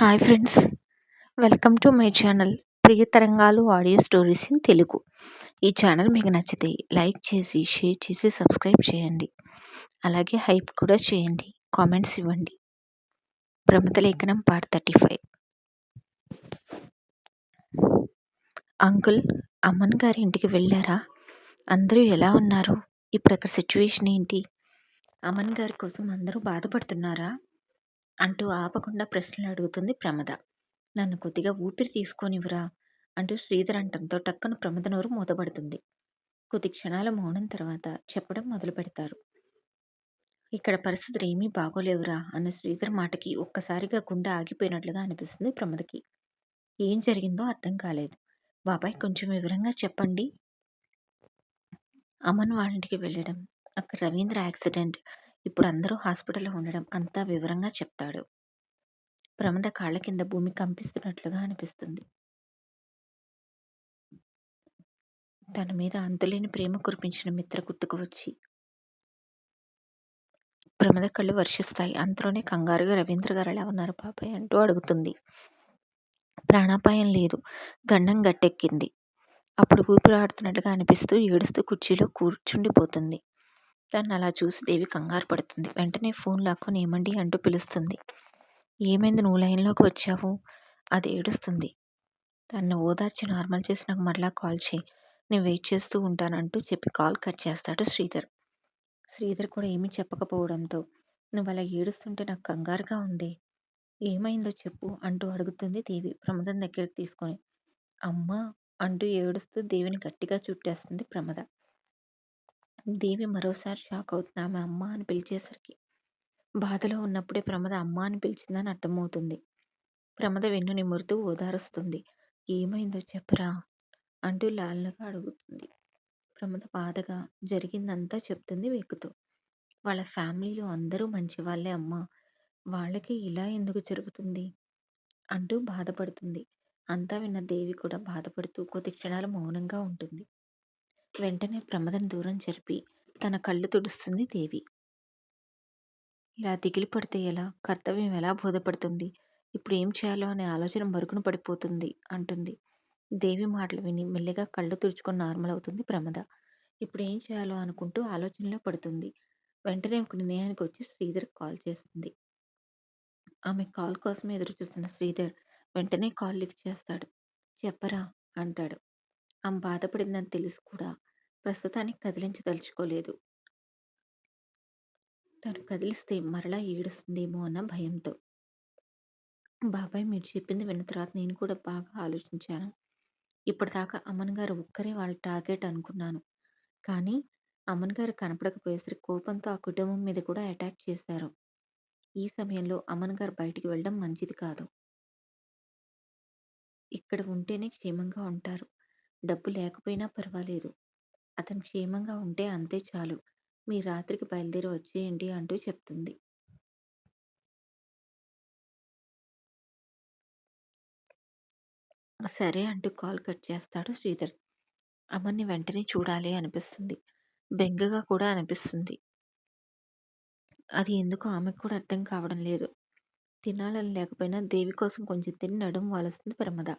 Hi friends. Welcome to my channel Priya Tarangalu audio stories in Telugu. ఈ channel మీకు నచ్చితే like చేసి share చేసి సబ్స్క్రైబ్ చేయండి. అలాగే హైప్ కూడా చేయండి. కామెంట్స్ ఇవ్వండి. Pramatha Lekhanam part thirty five. Uncle Aman గారి ఇంటికి వెళ్ళారా? అందరూ ఎలా ఉన్నారు? ఇప్పుడు అక్కడ సిచ్యువేషన్ ఏంటి? అమన్ గారి కోసం అందరూ బాధపడుతున్నారా? అంటూ ఆపకుండా ప్రశ్నలు అడుగుతుంది ప్రమద. నన్ను కొద్దిగా ఊపిరి తీసుకొనివ్వరా? అంటూ శ్రీధర్ అంటంతో టక్కను ప్రమద నోరు మూతపడుతుంది కొద్ది క్షణాల మౌనం తర్వాత చెప్పడం మొదలు పెడతారు. ఇక్కడ పరిస్థితులు ఏమీ బాగోలేవురా అన్న శ్రీధర్ మాటకి ఒక్కసారిగా గుండె ఆగిపోయినట్లుగా అనిపిస్తుంది ప్రమదకి. ఏం జరిగిందో అర్థం కాలేదు. బాబాయ్ కొంచెం వివరంగా చెప్పండి. అమన్ వాళ్ళ ఇంటికి వెళ్ళడం. అక్కడ రవీంద్ర యాక్సిడెంట్. ఇప్పుడు అందరూ హాస్పిటల్లో ఉండడం అంతా వివరంగా చెప్తాడు. ప్రమద కాళ్ళ కింద భూమి కంపిస్తున్నట్లుగా అనిపిస్తుంది. తన మీద అంతులేని ప్రేమ కురిపించిన మిత్ర గుర్తుకు వచ్చి ప్రమద కళ్ళు వర్షిస్తాయి. అంతలోనే కంగారుగా రవీంద్ర గారు ఎలా ఉన్నారు పాపయ్య అంటూ అడుగుతుంది. ప్రాణాపాయం లేదు. గండం గట్టెక్కింది. అప్పుడు ఊపిరాడుతున్నట్టుగా అనిపిస్తూ ఏడుస్తూ కుర్చీలో కూర్చుండిపోతుంది. నన్ను అలా చూసి దేవి కంగారు పడుతుంది. వెంటనే ఫోన్ లాక్కొని ఏమండి అంటూ పిలుస్తుంది. ఏమైంది? నువ్వు లైన్లోకి వచ్చావు? అది ఏడుస్తుంది. తను ఓదార్చి నార్మల్ చేసి నాకు మరలా కాల్ చేయి. నేను వెయిట్ చేస్తూ ఉంటానంటూ చెప్పి కాల్ కట్ చేస్తాడు శ్రీధర్. శ్రీధర్ కూడా ఏమీ చెప్పకపోవడంతో నువ్వు అలా ఏడుస్తుంటే నాకు కంగారుగా ఉంది. ఏమైందో చెప్పు అంటూ అడుగుతుంది దేవి ప్రమదం దగ్గరికి తీసుకొని. అమ్మ అంటూ ఏడుస్తూ దేవిని గట్టిగా చుట్టేస్తుంది ప్రమద. దేవి మరోసారి షాక్ అవుతుంది ఆమె అమ్మ అని పిలిచేసరికి. బాధలో ఉన్నప్పుడే ప్రమద అమ్మ అని పిలిచిందని అర్థమవుతుంది. ప్రమద వెన్ను నిమురుతూ ఓదారుస్తుంది. ఏమైందో చెప్పరా? అంటూ లాలనగా అడుగుతుంది. ప్రమద బాధగా జరిగిందంతా చెప్తుంది వెక్కుతూ వాళ్ళ ఫ్యామిలీలో అందరూ మంచి వాళ్ళే అమ్మ. వాళ్ళకి ఇలా ఎందుకు జరుగుతుంది? అంటూ బాధపడుతుంది. అంతా విన్న దేవి కూడా బాధపడుతూ కొద్ది క్షణాలు మౌనంగా ఉంటుంది. వెంటనే ప్రమదం దూరం జరిపి తన కళ్ళు తుడుస్తుంది దేవి. ఇలా దిగిలి పడితే ఎలా? కర్తవ్యం ఎలా బోధపడుతుంది? ఇప్పుడు ఏం చేయాలో అనే ఆలోచన మరుగున పడిపోతుంది అంటుంది. దేవి మాటలు విని మెల్లిగా కళ్ళు తుడుచుకొని నార్మల్ అవుతుంది ప్రమద. ఇప్పుడు ఏం చేయాలో అనుకుంటూ ఆలోచనలో పడుతుంది. వెంటనే ఒక నిర్ణయానికి వచ్చి శ్రీధర్ కాల్ చేస్తుంది. ఆమె కాల్ కోసం ఎదురు చూస్తున్న శ్రీధర్ వెంటనే కాల్ లిఫ్ట్ చేస్తాడు. చెప్పరా? అంటాడు. ఆమె బాధపడిందని తెలిసి కూడా ప్రస్తుతానికి కదిలించదలుచుకోలేదు. తను కదిలిస్తే మరలా ఏడుస్తుందేమో అన్న భయంతో. బాబాయ్ మీరు చెప్పింది విన్న తర్వాత నేను కూడా బాగా ఆలోచించాను. ఇప్పటిదాకా అమ్మన్ గారు ఒక్కరే వాళ్ళ టార్గెట్ అనుకున్నాను. కానీ అమ్మన్ గారు కనపడకపోయేసరికి కోపంతో ఆ కుటుంబం మీద కూడా అటాక్ చేశారు. ఈ సమయంలో అమ్మన్ గారు బయటికి వెళ్ళడం మంచిది కాదు. ఇక్కడ ఉంటేనే క్షేమంగా ఉంటారు. డబ్బు లేకపోయినా పర్వాలేదు. అతను క్షేమంగా ఉంటే అంతే చాలు. మీ రాత్రికి బయలుదేరి వచ్చేయండి అంటూ చెప్తుంది. సరే అంటూ కాల్ కట్ చేస్తాడు శ్రీధర్. అమ్మని వెంటనే చూడాలి అనిపిస్తుంది. బెంగగా కూడా అనిపిస్తుంది. అది ఎందుకు ఆమెకు కూడా అర్థం కావడం లేదు. తినాలని లేకపోయినా దేవి కోసం కొంచెం తిని నడుము వాలుస్తుంది ప్రమద.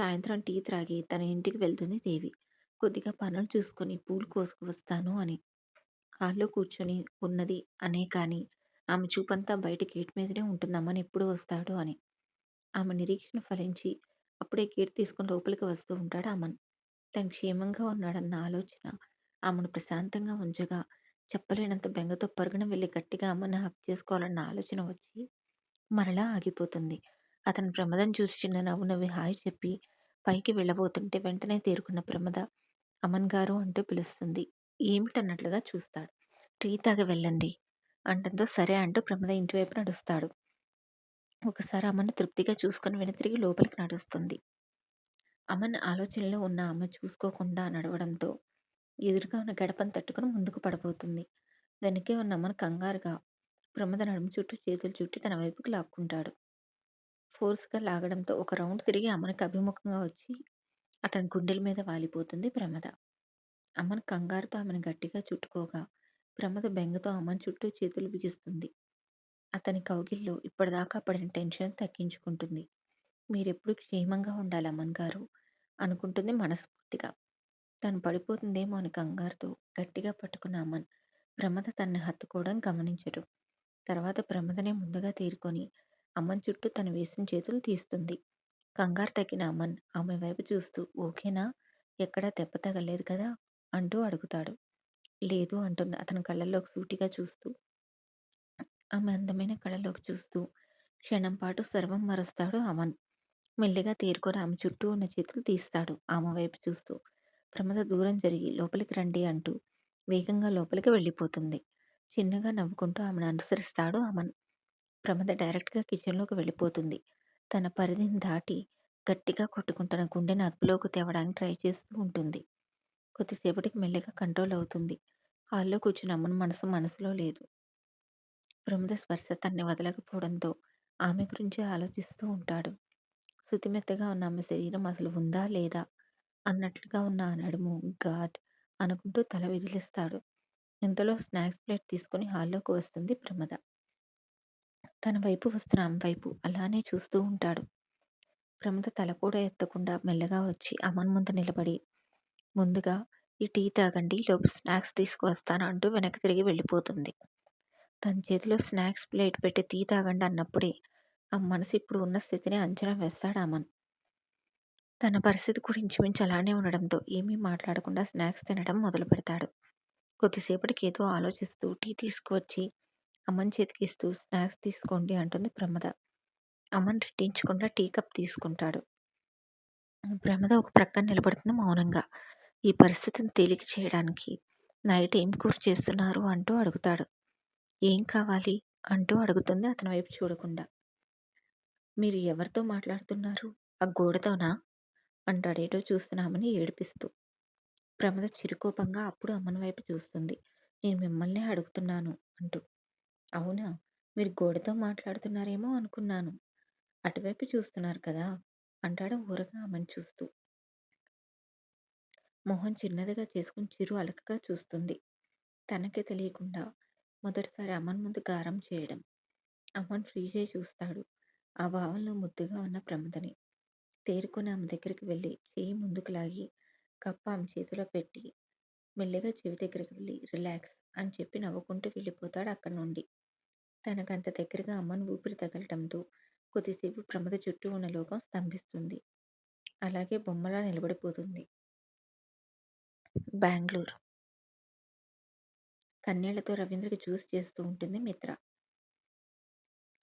సాయంత్రం టీ త్రాగి తన ఇంటికి వెళ్తుంది దేవి. కొద్దిగా పనులు చూసుకొని పూలు కోసుకు వస్తాను అని. హాల్లో కూర్చొని ఉన్నది అనే కానీ ఆమె చూపంతా బయట గేట్ మీదనే ఉంటుందమ్మని ఎప్పుడు వస్తాడు అని. ఆమె నిరీక్షణ ఫలించి అప్పుడే గేట్ తీసుకుని లోపలికి వస్తూ ఉంటాడు అమన్. తను క్షేమంగా ఉన్నాడన్న ఆలోచన ఆమెను ప్రశాంతంగా ఉంచగా చెప్పలేనంత బెంగతో పరుగున వెళ్ళి గట్టిగా అమ్మని హక్ చేసుకోవాలన్న ఆలోచన వచ్చి మరలా ఆగిపోతుంది. అతని ప్రమదం చూసి చిన్న నవ్వు నవ్వి హాయ్ చెప్పి పైకి వెళ్ళబోతుంటే వెంటనే తేరుకున్న ప్రమద అమన్ గారు అంటూ పిలుస్తుంది. ఏమిటన్నట్లుగా చూస్తాడు. టీ తాగి వెళ్ళండి అంటంతో సరే అంటూ ప్రమద ఇంటివైపు నడుస్తాడు. ఒకసారి అమ్మను తృప్తిగా చూసుకుని వెనుతిరిగి లోపలికి నడుస్తుంది. అమన్ ఆలోచనలో ఉన్న అమ్మ చూసుకోకుండా నడవడంతో ఎదురుగా ఉన్న గడపను తట్టుకుని ముందుకు పడబోతుంది. వెనకే ఉన్న అమన్ కంగారుగా ప్రమద నడుము చుట్టూ చేతులు చుట్టి తన వైపుకి లాక్కుంటాడు. ఫోర్స్గా లాగడంతో ఒక రౌండ్ తిరిగి అమన్కి అభిముఖంగా వచ్చి అతని గుండెల మీద వాలిపోతుంది ప్రమద అమన్ కంగారుతో ఆమెను గట్టిగా చుట్టుకోగా ప్రమద బెంగతో అమన్ చుట్టూ చేతులు బిగిస్తుంది అతని కౌగిల్లో ఇప్పటిదాకా పడిన టెన్షన్ తగ్గించుకుంటుంది. మీరెప్పుడూ క్షేమంగా ఉండాలి అమన్ గారు అనుకుంటుంది మనస్ఫూర్తిగా. తను పడిపోతుందేమో అని కంగారుతో గట్టిగా పట్టుకున్న అమన్ ప్రమద తనని హత్తుకోవడం గమనించడు. తర్వాత ప్రమదనే ముందుగా తేరుకొని అమన్ చుట్టూ తను వేసిన చేతులు తీస్తుంది. కంగారు తగ్గిన అమన్ ఆమె వైపు చూస్తూ ఓకేనా? ఎక్కడా దెబ్బ తగలేదు కదా? అంటూ అడుగుతాడు. లేదు అంటుంది అతని కళ్ళల్లోకి సూటిగా చూస్తూ. ఆమె అందమైన కళ్ళలోకి చూస్తూ క్షణం పాటు సర్వం మరుస్తాడు అమన్. మెల్లిగా తీరుకొని ఆమె చుట్టూ ఉన్న చేతులు తీస్తాడు ఆమె వైపు చూస్తూ. ప్రమద దూరం జరిగి లోపలికి రండి అంటూ వేగంగా లోపలికి వెళ్ళిపోతుంది. చిన్నగా నవ్వుకుంటూ ఆమెను అనుసరిస్తాడు అమన్. ప్రమద డైరెక్ట్‌గా కిచెన్‌లోకి వెళ్ళిపోతుంది. తన పరిధిని దాటి గట్టిగా కొట్టుకుంటున్న గుండెని అదుపులోకి తేవడానికి ట్రై చేస్తూ ఉంటుంది. కొద్దిసేపటికి మెల్లిగా కంట్రోల్ అవుతుంది. హాల్‌లో కూర్చున్న అమ్మను మనసు మనసులో లేదు. ప్రమద స్పర్శ తన్ని వదలకపోవడంతో ఆమె గురించి ఆలోచిస్తూ ఉంటాడు. శుతిమెత్తగా ఉన్న ఆమె శరీరం అసలు ఉందా? లేదా? అన్నట్లుగా ఉన్న ఆ నడుము, గాడ్ అనుకుంటూ తల విదిలిస్తాడు. ఇంతలో స్నాక్స్ ప్లేట్ తీసుకొని హాల్లోకి వస్తుంది ప్రమద. తన వైపు వస్తున్న ఆమె వైపు అలానే చూస్తూ ఉంటాడు. ప్రమద తల కూడా ఎత్తకుండా మెల్లగా వచ్చి అమన్ ముందు నిలబడి, ముందుగా ఈ టీ తాగండి లోపు స్నాక్స్ తీసుకువస్తాను అంటూ వెనక్కి తిరిగి వెళ్ళిపోతుంది. తన చేతిలో స్నాక్స్ ప్లేట్ పెట్టి టీ తాగండి అన్నప్పుడే ఆ మనసు ఇప్పుడు ఉన్న స్థితిని అంచనా వేస్తాడు అమన్. తన పరిస్థితి గురించి మించి అలానే ఉండడంతో ఏమీ మాట్లాడకుండా స్నాక్స్ తినడం మొదలు పెడతాడు కొద్దిసేపటికి ఏదో ఆలోచిస్తూ టీ తీసుకువచ్చి అమన్ చేతికిస్తూ స్నాక్స్ తీసుకోండి అంటుంది ప్రమద. అమన్ రెట్టించకుండా టీ కప్ తీసుకుంటాడు. ప్రమద ఒక ప్రక్కన నిలబడుతుంది మౌనంగా. ఈ పరిస్థితిని తేలిక చేయడానికి నైట్ ఏం కూర చేస్తున్నారు అంటూ అడుగుతాడు. ఏం కావాలి? అంటూ అడుగుతుంది అతని వైపు చూడకుండా. మీరు ఎవరితో మాట్లాడుతున్నారు? ఆ గోడతోనా? అంటాడేటో చూస్తున్నామని ఏడిపిస్తూ. ప్రమద చిరుకోపంగా అప్పుడు అమ్మని వైపు చూస్తుంది. నేను మిమ్మల్నే అడుగుతున్నాను అంటూ. అవునా? మీరు గోడతో మాట్లాడుతున్నారేమో అనుకున్నాను. అటువైపు చూస్తున్నారు కదా! అంటాడు ఊరగా ఆమెను చూస్తూ. మొహం చిన్నదిగా చేసుకుని చిరు అలకగా చూస్తుంది. తనకే తెలియకుండా మొదటిసారి అమన్ ముందు గారం చేయడం. అమన్ ఫ్రీజే చూస్తాడు. ఆ భావంలో ముద్దుగా ఉన్న ప్రమదని. తేరుకొని ఆమె దగ్గరికి వెళ్ళి చేయి ముందుకు లాగి కప్ప ఆమె చేతిలో పెట్టి మెల్లిగా చెవి దగ్గరికి వెళ్ళి రిలాక్స్ అని చెప్పి నవ్వుకుంటూ వెళ్ళిపోతాడు అక్కడి నుండి. తనకంత దగ్గరగా అమ్మను ఊపిరి తగలటంతో కొద్దిసేపు ప్రమద చుట్టూ ఉన్న లోకం స్తంభిస్తుంది. అలాగే బొమ్మలా నిలబడిపోతుంది. బెంగళూరు కన్నీళ్ళతో రవీంద్రకి చూస్ చేస్తూ ఉంటుంది మిత్ర.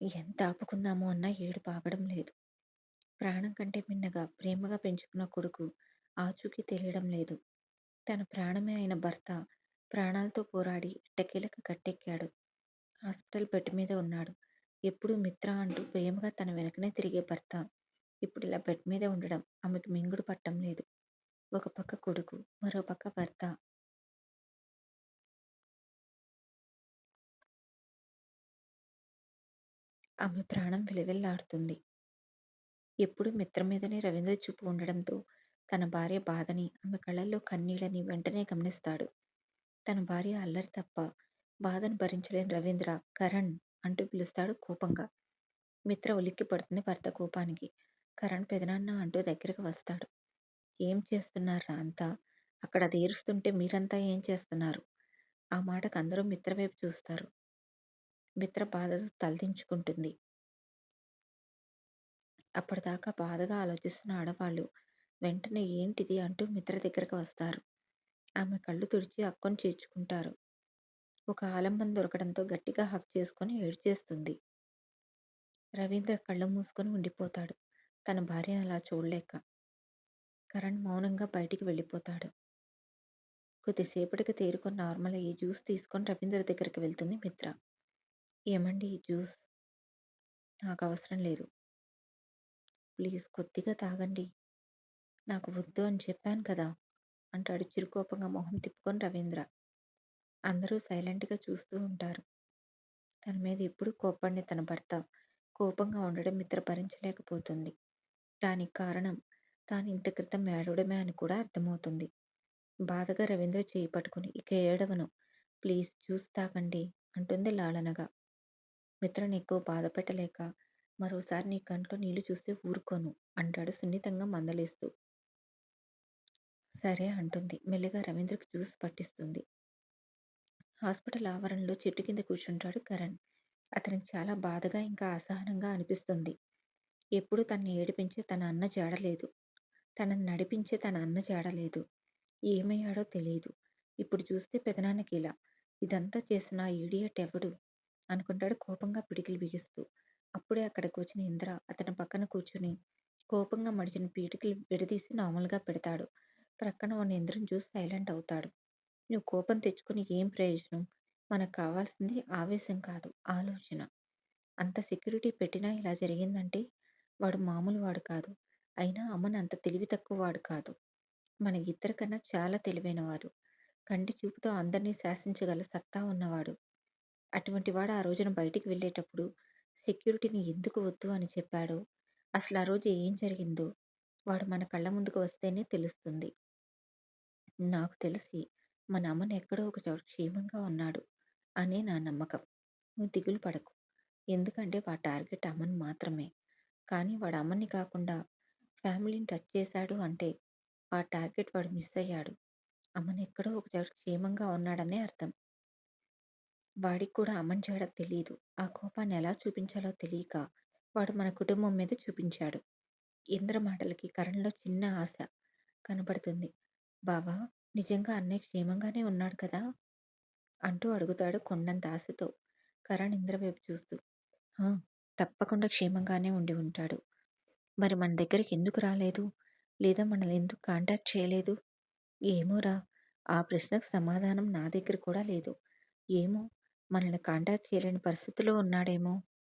ఎంత ఆపుకుందామో అన్నా ఏడు పాగడం లేదు. ప్రాణం కంటే మిన్నగా ప్రేమగా పెంచుకున్న కొడుకు ఆచూకీ తెలియడం లేదు. తన ప్రాణమే అయిన భర్త ప్రాణాలతో పోరాడి ఎట్టకేలకు కట్టెక్కాడు హాస్పిటల్ బెడ్ మీద ఉన్నాడు. ఎప్పుడూ మిత్ర అంటూ ప్రేమగా తన వెనకనే తిరిగే భర్త ఇప్పుడు ఇలా బెడ్ మీద ఉండడం ఆమెకు మింగుడు పట్టం లేదు. ఒక పక్క కొడుకు, మరో పక్క భర్త. ఆమె ప్రాణం విలవిల్లాడుతుంది. ఎప్పుడు మిత్ర మీదనే రవీంద్ర చూపు ఉండడంతో తన భార్య బాధని, ఆమె కళ్ళల్లో కన్నీళ్ళని వెంటనే గమనిస్తాడు. తన భార్య అల్లరి తప్ప బాధను భరించలేని రవీంద్ర కరణ్ అంటూ పిలుస్తాడు కోపంగా. మిత్ర ఉలిక్కి పడుతుంది భర్త కోపానికి. కరణ్ పెదనాన్న అంటూ దగ్గరకు వస్తాడు. ఏం చేస్తున్నారా అంతా? అక్కడ అది ఏరుస్తుంటే మీరంతా ఏం చేస్తున్నారు? ఆ మాటకు అందరూ మిత్ర వైపు చూస్తారు. మిత్ర బాధతో తలదించుకుంటుంది. అప్పటిదాకా బాధగా ఆలోచిస్తున్న ఆడవాళ్ళు వెంటనే ఏంటిది అంటూ మిత్ర దగ్గరకు వస్తారు. ఆమె కళ్ళు తుడిచి అక్కను చేర్చుకుంటారు. ఒక ఆలంబం దొరకడంతో గట్టిగా హక్ చేసుకొని ఏడ్చేస్తుంది. రవీంద్ర కళ్ళు మూసుకొని ఉండిపోతాడు. తన భార్యను అలా చూడలేక. కరణ్ మౌనంగా బయటికి వెళ్ళిపోతాడు. కొద్దిసేపటికి తేరుకొని నార్మల్ అయ్యి జ్యూస్ తీసుకొని రవీంద్ర దగ్గరికి వెళ్తుంది మిత్ర. ఏమండీ ఈ జ్యూస్? నాకు అవసరం లేదు. ప్లీజ్ కొద్దిగా తాగండి. నాకు వద్దు అని చెప్పాను కదా! అంటాడు చిరుకోపంగా మొహం తిప్పుకొని రవీంద్ర. అందరూ సైలెంట్‌గా చూస్తూ ఉంటారు. తన మీద ఎప్పుడూ కోపాన్ని తన భర్త కోపంగా ఉండడం మిత్ర భరించలేకపోతుంది. దానికి కారణం తాను ఇంత క్రితం ఏడవడమే అని కూడా అర్థమవుతుంది. బాధగా రవీంద్ర చేయి పట్టుకుని ఇక ఏడవను. ప్లీజ్ జ్యూస్ తాగండి అంటుంది లాలనగా. మిత్రుని ఎక్కువ బాధపెట్టలేక మరోసారి నీ కంట్లో నీళ్ళు చూస్తే ఊరుకోను అంటాడు సున్నితంగా మందలిస్తూ. సరే అంటుంది. మెల్లిగా రవీంద్రకు జ్యూస్ పట్టిస్తుంది. హాస్పిటల్ ఆవరణలో చెట్టు కింద కూర్చుంటాడు కరణ్. అతనికి చాలా బాధగా ఇంకా అసహనంగా అనిపిస్తుంది. ఎప్పుడు తన్ని ఏడిపించే తన అన్న జాడలేదు. తనని నడిపించే తన అన్న జాడలేదు. ఏమయ్యాడో తెలియదు ఇప్పుడు చూస్తే పెదనాన్నకి ఇలా. ఇదంతా చేసిన ఈడియట్ ఎవడు? అనుకుంటాడు కోపంగా పిడికిలు బిగిస్తూ. అప్పుడే అక్కడికి వచ్చిన ఇంద్ర అతని పక్కన కూర్చుని కోపంగా మడిచిన పీటికలు విడదీసి నార్మల్గా పెడతాడు. ప్రక్కన ఉన్న ఇంద్రని చూసి సైలెంట్ అవుతాడు. నువ్వు కోపం తెచ్చుకుని ఏం ప్రయోజనం? మనకు కావాల్సింది ఆవేశం కాదు ఆలోచన. అంత సెక్యూరిటీ పెట్టినా ఇలా జరిగిందంటే వాడు మామూలు వాడు కాదు. అయినా అమ్మను అంత తెలివి తక్కువ వాడు కాదు. మన ఇద్దరికన్నా చాలా తెలివైనవాడు. కంటి చూపుతో అందరినీ శాసించగల సత్తా ఉన్నవాడు. అటువంటి వాడు ఆ రోజున బయటికి వెళ్ళేటప్పుడు సెక్యూరిటీని ఎందుకు వద్దు అని చెప్పాడో, అసలు ఆ రోజు ఏం జరిగిందో వాడు మన కళ్ళ ముందుకు వస్తేనే తెలుస్తుంది. నాకు తెలిసి మన అమ్మని ఎక్కడో ఒక చోట క్షేమంగా ఉన్నాడు అనే నా నమ్మకం. నువ్వు దిగులు పడకు. ఎందుకంటే వాడి టార్గెట్ అమ్మని మాత్రమే. కానీ వాడు అమ్మని కాకుండా ఫ్యామిలీని టచ్ చేశాడు అంటే వాడి టార్గెట్ వాడు మిస్ అయ్యాడు. అమ్మని ఎక్కడో ఒక చోట క్షేమంగా ఉన్నాడనే అర్థం. వాడికి కూడా అమ్మని చేయడం తెలియదు ఆ కోపాన్ని ఎలా చూపించాలో తెలియక వాడు మన కుటుంబం మీద చూపించాడు. ఇంద్ర మాటలకి కరణ్‌లో చిన్న ఆశ కనబడుతుంది బావా! నిజంగా అన్నయ్య క్షేమంగానే ఉన్నాడు కదా? అంటూ అడుగుతాడు కొండంత ఆశతో కరణ్ ఇంద్ర వైపు చూస్తూ. ఆ! తప్పకుండా క్షేమంగానే ఉండి ఉంటాడు. మరి మన దగ్గరికి ఎందుకు రాలేదు? లేదా మనల్ని ఎందుకు కాంటాక్ట్ చేయలేదు? ఏమోరా! ఆ ప్రశ్నకు సమాధానం నా దగ్గర కూడా లేదు. ఏమో మనల్ని కాంటాక్ట్ చేయలేని పరిస్థితిలో ఉన్నాడేమో!